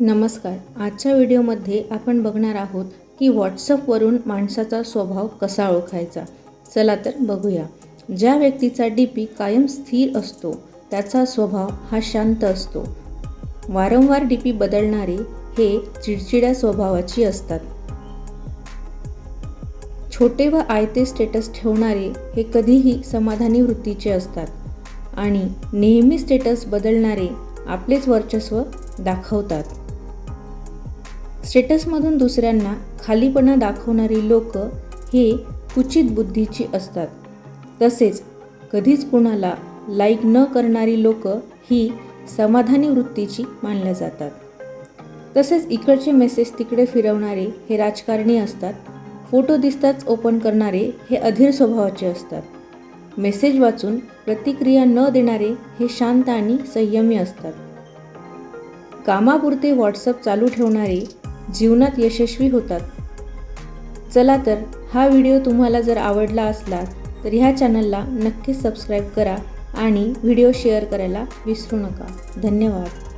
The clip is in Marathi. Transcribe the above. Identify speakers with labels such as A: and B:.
A: नमस्कार. आजच्या व्हिडिओमध्ये आपण बघणार आहोत की व्हॉट्सअपवरून माणसाचा स्वभाव कसा ओळखायचा. चला तर बघूया. ज्या व्यक्तीचा डी पी कायम स्थिर असतो त्याचा स्वभाव हा शांत असतो. वारंवार डी पी बदलणारे हे चिडचिड्या स्वभावाची असतात. छोटे व आयते स्टेटस ठेवणारे हे कधीही समाधानी वृत्तीचे असतात आणि नेहमी स्टेटस बदलणारे आपलेच वर्चस्व दाखवतात. स्टेटसमधून दुसऱ्यांना खालीपणा दाखवणारी लोक हे कुचित बुद्धीची असतात. तसेच कधीच कुणाला लाईक न करणारी लोक ही समाधानी वृत्तीची मानल्या जातात. तसेच इकडचे मेसेज तिकडे फिरवणारे हे राजकारणी असतात. फोटो दिसताच ओपन करणारे हे अधीर स्वभावाचे असतात. मेसेज वाचून प्रतिक्रिया न देणारे हे शांत आणि संयमी असतात. कामापुरते व्हॉट्सअप चालू ठेवणारे जीवनात यशस्वी होतात. चला तर हा व्हिडिओ तुम्हाला जर आवडला असला तर ह्या चॅनलला नक्की सबस्क्राईब करा आणि व्हिडिओ शेअर करायला विसरू नका. धन्यवाद.